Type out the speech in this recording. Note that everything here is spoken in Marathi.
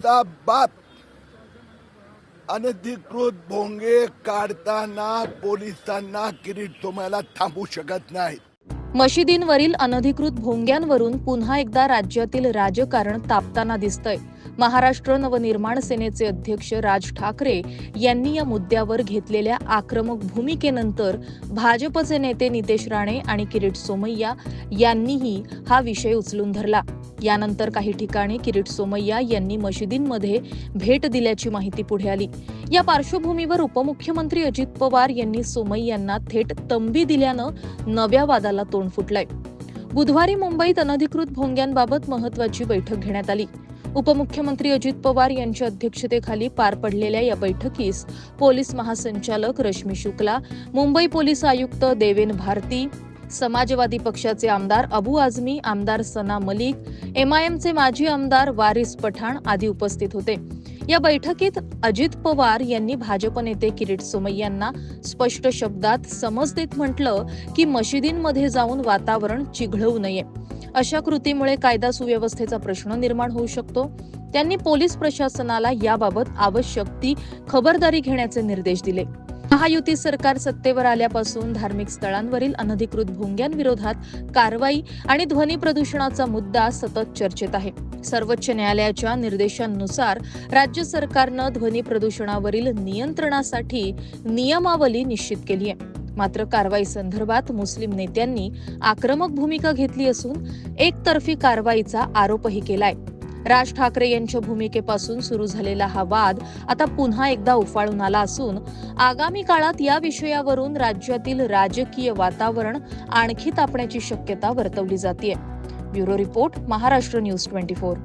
चा बाप अनधिकृत भोंगे काढताना पोलिसांना किरीट तुम्हाला थांबू शकत नाही मशिदींवरील अनधिकृत भोंग्यांवरून पुन्हा एकदा राज्यातील राजकारण तापताना दिसतंय. महाराष्ट्र नवनिर्माण सेनेचे अध्यक्ष राज ठाकरे यांनी या मुद्द्यावर घेतलेल्या आक्रमक भूमिकेनंतर भाजपचे नेते नितेश राणे आणि किरीट सोमय्या यांनीही हा विषय उचलून धरला. यानंतर काही ठिकाणी किरीट सोमय्या यांनी मशिदींमध्ये भेट दिल्याची माहिती पुढे आली. या पार्श्वभूमीवर उपमुख्यमंत्री अजित पवार यांनी सोमय्यांना थेट तंबी दिल्यानं नव्या वादाला तोंड फुटलंय. बुधवारी मुंबईत अनधिकृत भोंग्यांबाबत महत्वाची बैठक घेण्यात आली. उपमुख्यमंत्री अजित पवार यांच्या अध्यक्षतेखाली पार पडलेल्या या बैठकीस पोलीस महासंचालक रश्मी शुक्ला मुंबई पोलीस आयुक्त देवेन भारती समाजवादी पक्षाचे आमदार अबू आझमी आमदार सना मलिक एमआयएमचे माजी आमदार वारिस पठाण आदी उपस्थित होते. या बैठकीत अजित पवार यांनी भाजप नेते किरीट सोमय्यांना स्पष्ट शब्दात समज देत म्हटलं की मशिदींमध्ये जाऊन वातावरण चिघळवू नये. अशा कृतीमुळे कायदा सुव्यवस्थेचा प्रश्न निर्माण होऊ शकतो. त्यांनी पोलीस प्रशासनाला याबाबत आवश्यक ती खबरदारी घेण्याचे निर्देश दिले. महायुती सरकार सत्तेवर आल्यापासून धार्मिक स्थळांवरील अनधिकृत भोंग्यांविरोधात कारवाई आणि ध्वनी प्रदूषणाचा मुद्दा सतत चर्चेत आहे. सर्वोच्च न्यायालयाच्या निर्देशांनुसार राज्य सरकारनं ध्वनी प्रदूषणावरील नियंत्रणासाठी नियमावली निश्चित केली आहे. मात्र कारवाई संदर्भात मुस्लिम नेत्यांनी आक्रमक भूमिका घेतली असून एकतर्फी कारवाईचा आरोपही केलाय. राज ठाकरे यांच्या भूमिकेपासून सुरू झालेला हा वाद आता पुन्हा एकदा उफाळून आला असून आगामी काळात या विषयावरून राज्यातील राजकीय वातावरण आणखी तापण्याची शक्यता वर्तवली जाते bureau report Maharashtra news twenty four.